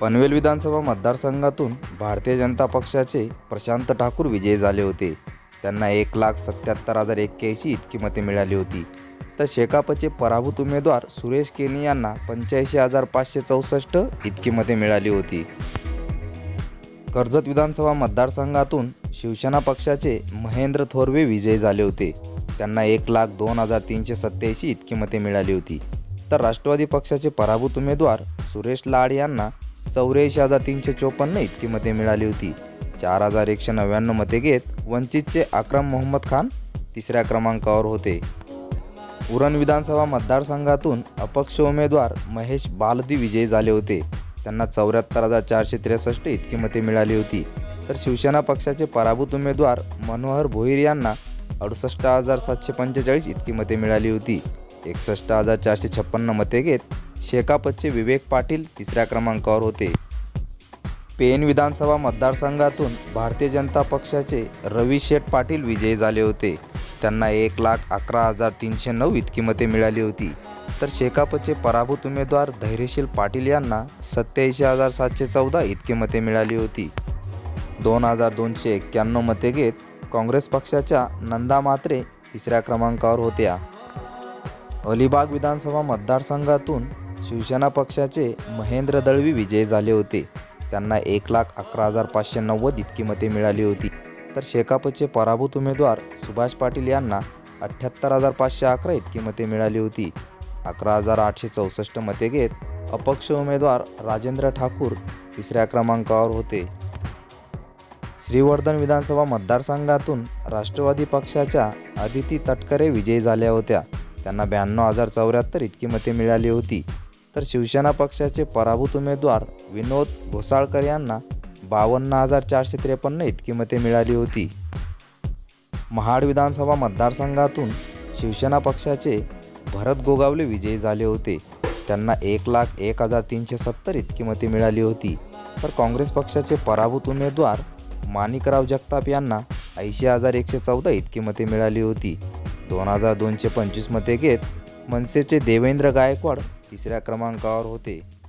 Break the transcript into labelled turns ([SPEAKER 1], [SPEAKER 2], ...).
[SPEAKER 1] पनवेल विधानसभा मतदारसंघातून भारतीय जनता पक्षाचे प्रशांत ठाकूर विजयी झाले होते. त्यांना एक लाख सत्याहत्तर हजार एक्क्याऐंशी इतकी मते मिळाली होती. तर शेकापचे पराभूत उमेदवार सुरेश केनी यांना पंच्याऐंशी हजार पाचशे चौसष्ट इतकी मते मिळाली होती. कर्जत विधानसभा मतदारसंघातून शिवसेना पक्षाचे महेंद्र थोरवे विजयी झाले होते. त्यांना एक लाख दोन हजार तीनशे सत्याऐंशी इतकी मते मिळाली होती. तर राष्ट्रवादी पक्षाचे पराभूत उमेदवार सुरेश लाड यांना चौऱ्याऐंशी हजार तीनशे चोपन्न इतकी मते मिळाली होती. चार हजार एकशे नव्याण्णव मते घेत वंचितचे अक्रम मोहम्मद खान तिसऱ्या क्रमांकावर होते. उरण विधानसभा मतदारसंघातून अपक्ष उमेदवार महेश बालदी विजयी झाले होते. त्यांना चौऱ्याहत्तर हजार चारशे त्रेसष्ट इतकी मते मिळाली होती. तर शिवसेना पक्षाचे पराभूत उमेदवार मनोहर भोईर यांना अडुसष्ट हजार सातशे पंचेचाळीस इतकी मते मिळाली होती. एकसष्ट हजार चारशे छप्पन्न मते घेत शेकापचे विवेक पाटील तिसऱ्या क्रमांकावर होते. पेन विधानसभा मतदारसंघातून भारतीय जनता पक्षाचे रवी शेठ पाटील विजयी झाले होते. त्यांना एक लाख अकरा हजार तीनशे नऊ इतकी मते मिळाली होती. तर शेकापचे पराभूत उमेदवार धैर्यशील पाटील यांना सत्याऐंशी हजार सातशे चौदा इतकी मते मिळाली होती. दोन हजार दोनशे एक्क्याण्णव मते घेत काँग्रेस पक्षाच्या नंदा मात्रे तिसऱ्या क्रमांकावर होत्या. अलिबाग विधानसभा मतदारसंघातून शिवसेना पक्षाचे महेंद्र दळवी विजयी झाले होते. त्यांना एक लाख अकरा हजार पाचशे नव्वद इतकी मते मिळाली होती. तर शेकापचे पराभूत उमेदवार सुभाष पाटील यांना अठ्ठ्याहत्तर हजार पाचशे अकरा इतकी मते मिळाली होती. अकरा हजार आठशे चौसष्ट मते घेत अपक्ष उमेदवार राजेंद्र ठाकूर तिसऱ्या क्रमांकावर होते. श्रीवर्धन विधानसभा मतदारसंघातून राष्ट्रवादी पक्षाच्या आदिती तटकरे विजयी झाल्या होत्या. त्यांना ब्याण्णव हजार चौऱ्याहत्तर इतकी मते मिळाली होती. तर शिवसेना पक्षाचे पराभूत उमेदवार विनोद घोसाळकर यांना बावन्न हजार चारशे त्रेपन्न इतकी मते मिळाली होती. महाड विधानसभा मतदारसंघातून शिवसेना पक्षाचे भरत गोगावले विजयी झाले होते. त्यांना एक लाख एक हजार तीनशे सत्तर इतकी मते मिळाली होती. तर काँग्रेस पक्षाचे पराभूत उमेदवार माणिकराव जगताप यांना ऐंशी हजार एकशे चौदा इतकी मते मिळाली होती. दोन हजार दोनशे पंचवीस मते घेत मनसेचे देवेंद्र गायकवाड तिसऱ्या क्रमांकावर होते.